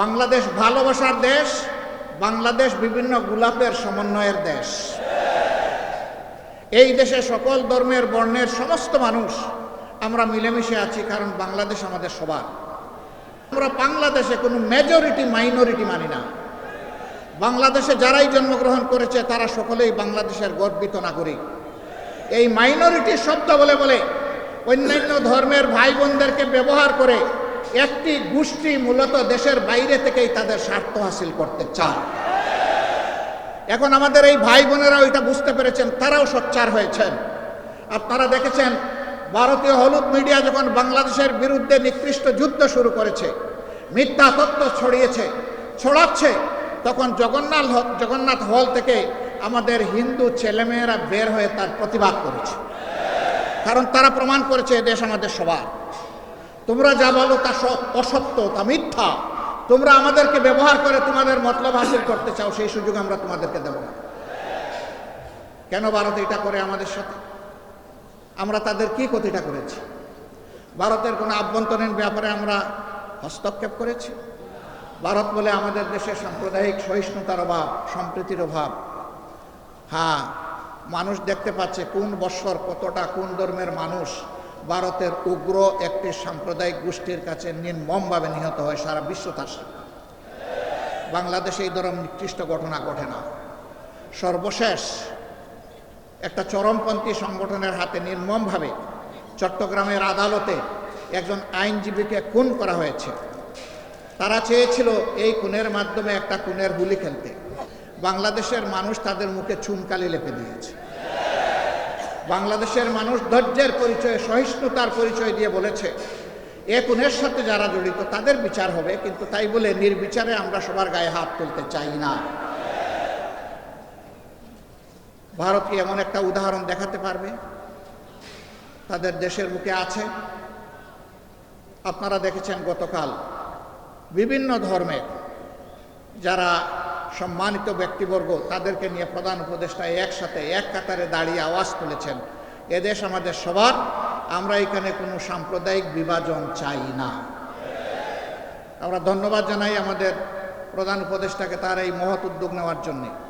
বাংলাদেশ ভালোবাসার দেশ, বাংলাদেশ বিভিন্ন গোলাপের সমন্বয়ের দেশ। এই দেশে সকল ধর্মের বর্ণের সমস্ত মানুষ আমরা মিলেমিশে আছি, কারণ বাংলাদেশ আমাদের সবার। আমরা বাংলাদেশে কোনো মেজরিটি মাইনরিটি মানি না। বাংলাদেশে যারাই জন্মগ্রহণ করেছে, তারা সকলেই বাংলাদেশের গর্বিত নাগরিক। এই মাইনরিটি শব্দ বলে বলে অন্যান্য ধর্মের ভাই বোনদেরকে ব্যবহার করে একটি গোষ্ঠী মূলত দেশের বাইরে থেকেই তাদের স্বার্থ হাসিল করতে চায়। এখন আমাদের এই ভাই বোনেরা ওইটা বুঝতে পেরেছেন, তারাও সোচ্চার হয়েছেন। আপনারা দেখেছেন, ভারতীয় হলুদ মিডিয়া যখন বাংলাদেশের বিরুদ্ধে নিকৃষ্ট যুদ্ধ শুরু করেছে, মিথ্যা তত্ত্ব ছড়িয়েছে, ছড়াচ্ছে, তখন জগন্নাথ জগন্নাথ হল থেকে আমাদের হিন্দু ছেলেমেয়েরা বের হয়ে তার প্রতিবাদ করেছে। কারণ তারা প্রমাণ করেছে দেশ আমাদের সবার। তোমরা যা বলো তা অসত্য, তা মিথ্যা। তোমরা আমাদেরকে ব্যবহার করে তোমাদের মতলব হাসিল করতে চাও, সেই সুযোগ আমরা তোমাদেরকে দেব না। কেন ভারত এটা করে আমাদের সাথে? আমরা তাদের কি ক্ষতিটা করেছি? ভারতের কোনো আভ্যন্তরীণ ব্যাপারে আমরা হস্তক্ষেপ করেছি? ভারত বলে আমাদের দেশে সাম্প্রদায়িক সহিষ্ণুতার অভাব, সম্প্রীতির অভাব। হ্যাঁ মানুষ দেখতে পাচ্ছে কোন বৎসর কতটা কোন ধর্মের মানুষ ভারতের উগ্র একটি সাম্প্রদায়িক গোষ্ঠীর কাছে নির্মমভাবে নিহত হয় সারা বিশ্ব তার বাংলাদেশে এই ধরনের নিকৃষ্ট ঘটনা ঘটে না। সর্বশেষ একটা চরমপন্থী সংগঠনের হাতে নির্মমভাবে চট্টগ্রামের আদালতে একজন আইনজীবীকে খুন করা হয়েছে। তারা চেয়েছিল এই খুনের মাধ্যমে একটা খুনের হুলি খেলতে। বাংলাদেশের মানুষ তাদের মুখে চুনকালি লেপে দিয়েছে। বাংলাদেশের মানুষ ধৈর্যের পরিচয়, সহিষ্ণুতার পরিচয় দিয়ে বলেছে, এ খুনের সাথে যারা জড়িত তাদের বিচার হবে, কিন্তু তাই বলে নির্বিচারে আমরা সবার গায়ে হাত তুলতে চাই না। ভারত কি এমন একটা উদাহরণ দেখাতে পারবে? তাদের দেশের মুখে আছে। আপনারা দেখেছেন গতকাল বিভিন্ন ধর্মের যারা সম্মানিত ব্যক্তিবর্গ, তাদেরকে নিয়ে প্রধান উপদেষ্টা একসাথে, এক কাতারে দাঁড়িয়ে আওয়াজ তুলেছেন। এদেশ আমাদের সবার, আমরা এখানে কোনো সাম্প্রদায়িক বিভাজন চাই না। আমরা ধন্যবাদ জানাই আমাদের প্রধান উপদেষ্টাকে তার এই মহৎ উদ্যোগ নেওয়ার জন্যে।